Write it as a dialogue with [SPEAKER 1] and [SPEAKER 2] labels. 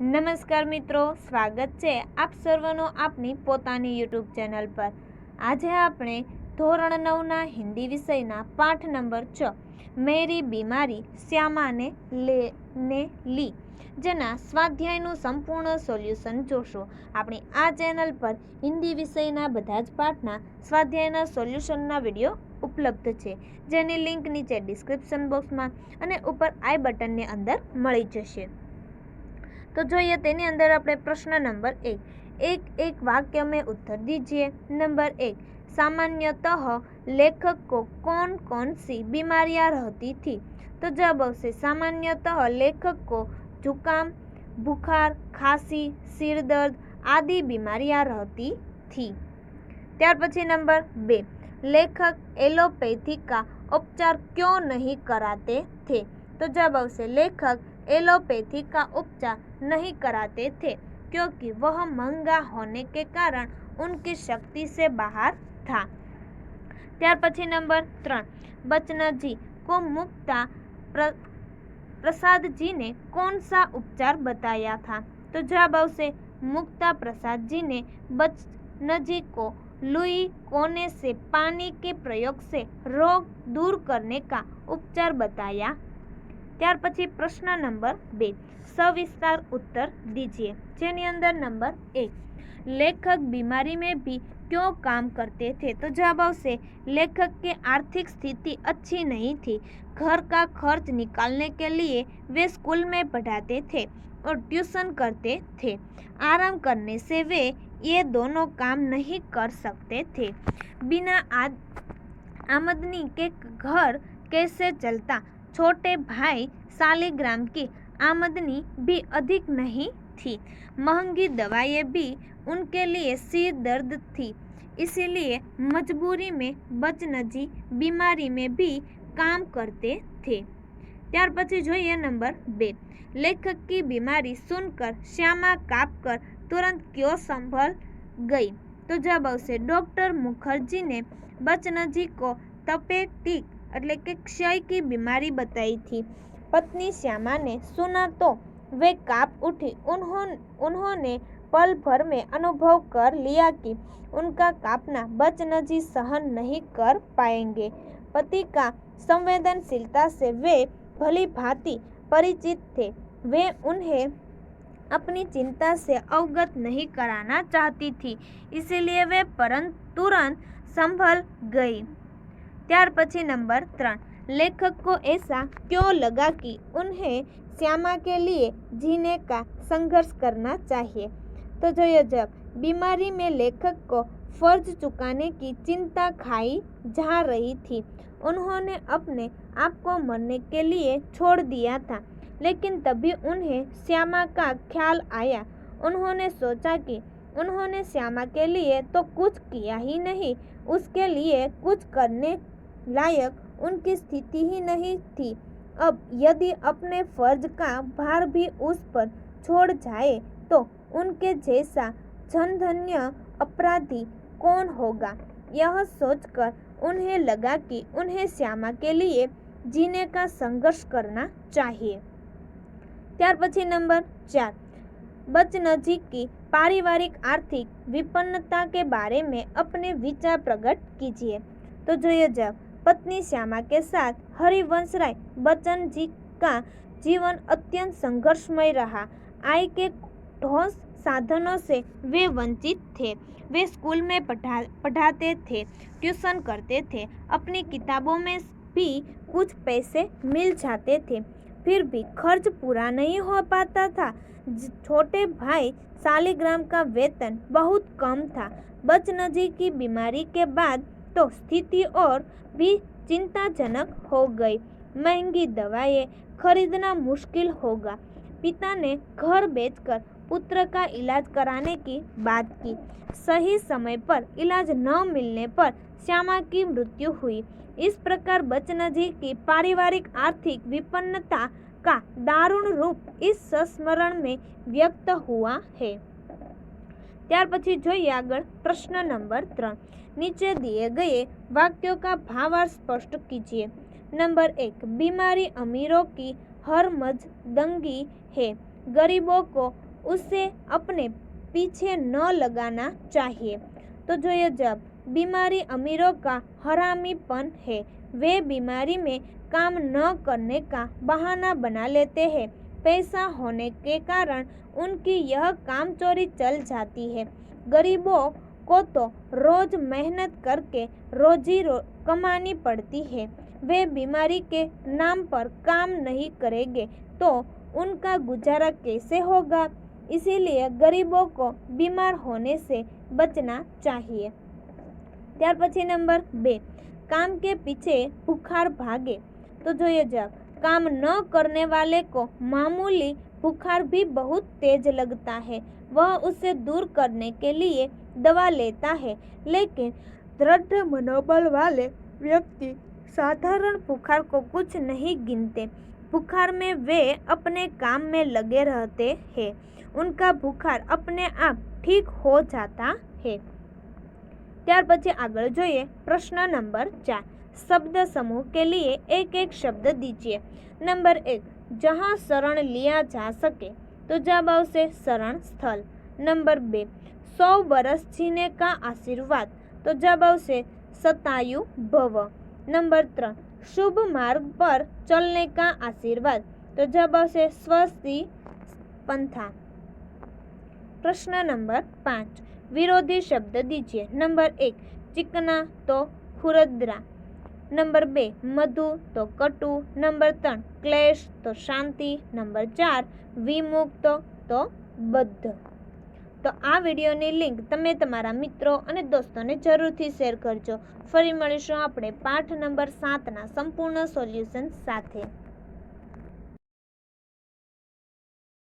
[SPEAKER 1] નમસ્કાર મિત્રો, સ્વાગત છે આપ સર્વનો આપની પોતાની યુટ્યુબ ચેનલ પર. આજે આપણે ધોરણ નવના હિન્દી વિષયના પાઠ નંબર છ, મેરી બીમારી શ્યામાને લે, ને લી, જેના સ્વાધ્યાયનું સંપૂર્ણ સોલ્યુશન જોશો. આપણી આ ચેનલ પર હિન્દી વિષયના બધા જ પાઠના સ્વાધ્યાયના સોલ્યુશનના વીડિયો ઉપલબ્ધ છે, જેની લિંક નીચે ડિસ્ક્રિપ્શન બોક્સમાં અને ઉપર આઈ બટનની અંદર મળી જશે. तो જોઈએ તેની અંદર આપણે પ્રશ્ન નંબર એક એક એક वाक्य में उत्तर दीजिए नंबर एक सामान्यतः लेखक को कौन कौन सी बीमारियां रहती थी तो जब से सामान्यतः लेखक को जुकाम बुखार खांसी सिर दर्द आदि बीमारियां रहती थी ત્યાર પછી નંબર બે લેખક એલોપેથી का उपचार क्यों नहीं कराते थे तो जब આવશે લેખક एलोपैथी का उपचार नहीं कराते थे क्योंकि वह महंगा होने के कारण उनकी शक्ति से बाहर था ત્યાર પછી નંબર ત્રણ बचना जी को मुक्ता प्र, प्रसाद जी ने कौन सा उपचार बताया था तो जवाब આવશે मुक्ता प्रसाद जी ने बचना जी को लुई कोने से पानी के प्रयोग से रोग दूर करने का उपचार बताया ત્યાર પછી પ્રશ્ન નંબર બે सविस्तार उत्तर दीजिए જેની અંદર નંબર એક लेखक बीमारी में भी क्यों काम करते थे तो जवाब આવશે लेखक की आर्थिक स्थिति अच्छी नहीं थी घर का खर्च निकालने के लिए वे स्कूल में पढ़ाते थे और ट्यूशन करते थे आराम करने से वे ये दोनों काम नहीं कर सकते थे बिना आद आमदनी के घर कैसे चलता छोटे भाई सालिग्राम की आमदनी भी अधिक नहीं थी महंगी दवाएं भी उनके लिए सिर दर्द थी इसीलिए मजबूरी में बचनजी बीमारी में भी काम करते थे ત્યાર પછી જોઈએ નંબર બે લેખક की बीमारी सुनकर श्यामा काप कर तुरंत क्यों संभल गई तो जब આવશે डॉक्टर मुखर्जी ने बचनजी को तपेटिक એટલે કે क्षय की बीमारी बताई थी पत्नी श्यामा ने सुना तो वे काप उठी उन्होंने उन्होंने पल भर में अनुभव कर लिया कि उनका कापना बचनजी सहन नहीं कर पाएंगे पति का संवेदनशीलता से वे भली भांति परिचित थे वे उन्हें अपनी चिंता से अवगत नहीं कराना चाहती थी इसीलिए वे परंतु तुरंत संभल गई ત્યાર પછી नंबर ત્રણ लेखक को ऐसा क्यों लगा कि उन्हें श्यामा के लिए जीने का संघर्ष करना चाहिए तो जो जब बीमारी में लेखक को फर्ज चुकाने की चिंता खाई जा रही थी उन्होंने अपने आप को मरने के लिए छोड़ दिया था लेकिन तभी उन्हें श्यामा का ख्याल आया उन्होंने सोचा कि उन्होंने श्यामा के लिए तो कुछ किया ही नहीं उसके लिए कुछ करने लायक उनकी स्थिति ही नहीं थी अब यदि अपने फर्ज का भार भी उस पर छोड़ जाए तो उनके जैसा जनधन्य अपराधी कौन होगा यह सोचकर उन्हें लगा कि उन्हें श्यामा के लिए जीने का संघर्ष करना चाहिए ત્યાર પછી नंबर चार बचनजी की पारिवारिक आर्थिक विपन्नता के बारे में अपने विचार प्रकट कीजिए तो જોઈએ जब पत्नी श्यामा के साथ हरिवंश राय बच्चन जी का जीवन अत्यंत संघर्षमय रहा। आय के ठोस साधनों से वे वंचित थे। वे स्कूल में पढ़ा, पढ़ाते थे, ट्यूशन करते थे, अपनी किताबों में भी कुछ पैसे मिल जाते थे। फिर भी खर्च पूरा नहीं हो पाता था। छोटे भाई सालिग्राम का वेतन बहुत कम था। बचनजी की बीमारी के बाद तो स्थिति और भी चिंताजनक हो गई। महँगी दवाएँ खरीदना मुश्किल होगा। पिता ने घर बेचकर पुत्र का इलाज कराने की बात की। सही समय पर इलाज न मिलने पर श्यामा की मृत्यु हुई। इस प्रकार बचनजी की पारिवारिक आर्थिक विपन्नता का दारुण रूप इस संस्मरण में व्यक्त हुआ है। ત્યાર પછી જોઈએ આગળ પ્રશ્ન નંબર ત્રણ नीचे दिए गए वाक्यों का भावार्थ स्पष्ट कीजिए नंबर एक बीमारी अमीरों की हर मज दंगी है गरीबों को उसे अपने पीछे न लगाना चाहिए तो જોઈએ जब बीमारी अमीरों का हरामीपन है वे बीमारी में काम न करने का बहाना बना लेते हैं पैसा होने के कारण उनकी यह काम चोरी चल जाती है गरीबों को तो रोज मेहनत करके रोजी रो कमानी पड़ती है वे बीमारी के नाम पर काम नहीं करेंगे तो उनका गुजारा कैसे होगा इसीलिए गरीबों को बीमार होने से बचना चाहिए ત્યાર પછી નંબર બે काम के पीछे बुखार भागे तो જોઈએ जब काम न करने वाले को मामूली बुखार भी बहुत तेज लगता है वह उसे दूर करने के लिए दवा लेता है लेकिन दृढ़ मनोबल वाले व्यक्ति साधारण बुखार को कुछ नहीं गिनते बुखार में वे अपने काम में लगे रहते हैं उनका बुखार अपने आप ठीक हो जाता है ત્યાર પછી આગળ જોઈએ પ્રશ્ન નંબર ચાર शब्द समूह के लिए एक एक शब्द दीजिए। नंबर एक, जहाँ शरण लिया जा सके तो जब आवश्य शरण स्थल। नंबर बे, सौ वर्ष जीने का आशीर्वाद तो जब आवश्य सतायु भव। नंबर त्रन शुभ मार्ग पर चलने का आशीर्वाद तो जब आवश्य स्वस्थ पंथा। प्रश्न नंबर पाँच, विरोधी शब्द दीजिए। नंबर एक, चिकना तो खुरद्रा। નંબર બે, મધુ તો કટુ, નંબર ત્રણ, ક્લેશ તો શાંતિ, નંબર ચાર, વિમુક્ત તો બદ્ધ. તો આ વિડીયોની લિંક તમે તમારા મિત્રો અને દોસ્તોને જરૂરથી શેર કરજો. ફરી મળીશું આપણે પાઠ નંબર સાતના સંપૂર્ણ સોલ્યુશન સાથે.